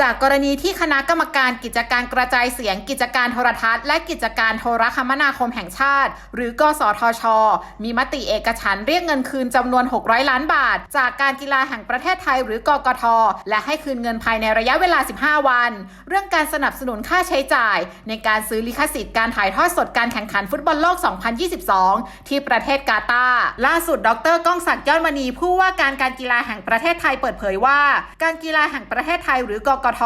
จากกรณีที่คณะกรรมการกิจการกระจายเสียงกิจการโทรทัศน์ และกิจการโทรคมนาคมแห่งชาติ หรือกสทช มีมติเอกฉันเรียกเงินคืนจำนวน 600 ล้านบาท จากการกีฬาแห่งประเทศไทยหรือกกท และให้คืนเงินภายในระยะเวลา 15 วัน เรื่องการสนับสนุนค่าใช้จ่าย ในการซื้อลิขสิทธิ์การถ่ายทอดสดการแข่งขันฟุตบอลโลก 2022 ที่ประเทศกาตาร์ล่าสุด ดรก้องศักดิ์ยอดมณีผู้ว่าการการกีฬาแห่งประเทศไทยเปิดเผยว่า การกีฬาแห่งประเทศไทยหรือกกท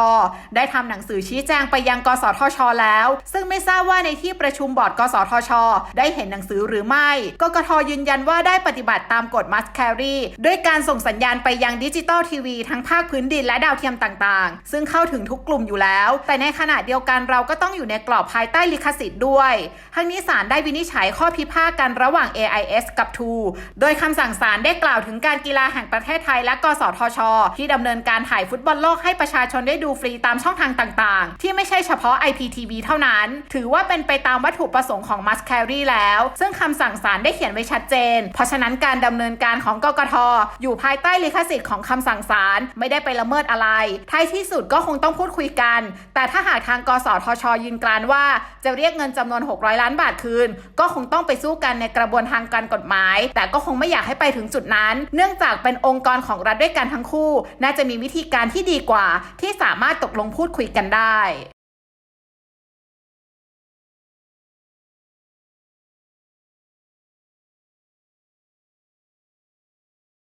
ได้ทำหนังสือชี้แจงไปยังกสทช แล้ว ซึ่งไม่ทราบว่าในที่ประชุมบอร์ด กสทช ได้เห็นหนังสือหรือไม่ กกทยืนยันว่าได้ปฏิบัติตามกฎ must carry ด้วยการส่งสัญญาณไปยังดิจิตอลทีวีทั้งภาคพื้นดินและดาวเทียมต่างๆ ซึ่งเข้าถึงทุกกลุ่มอยู่แล้ว แต่ในขณะเดียวกันเราก็ต้องอยู่ในกรอบภายใต้ลิขสิทธิ์ด้วย ทั้งนี้ศาลได้วินิจฉัยข้อพิพาทกันระหว่าง AIS กับ True โดยคำสั่งศาลได้กล่าวถึงการกีฬาแห่งประเทศไทยและ กสทช ที่ดำเนินการถ่ายฟุตบอลโลกให้ประชาชนได้ดูฟรีตามช่องทางต่างๆ ที่ไม่ใช่เฉพาะ IPTV เท่านั้น ถือว่าเป็นไปตามวัตถุประสงค์ของ Must Carry แล้ว ซึ่งคำสั่งศาลได้เขียนไว้ชัดเจน เพราะฉะนั้นการดำเนินการของกกทอยู่ภายใต้ลิขสิทธิ์ของคำสั่งศาลไม่ได้ไปละเมิดอะไร ท้ายที่สุดก็คงต้องพูดคุยกัน แต่ถ้าหากทางกสทช ยืนกรานว่า จะเรียกเงินจำนวน 600 ล้านบาทคืน ก็คงต้องไปสู้กันในกระบวนทางการกฎหมาย แต่ก็คงไม่อยากให้ไปถึงจุดนั้น เนื่องจากเป็นองค์กรของรัฐด้วยกันทั้งคู่ น่าจะมีวิธีการที่ดีกว่าที่สามารถตกลงพูดคุยกันได้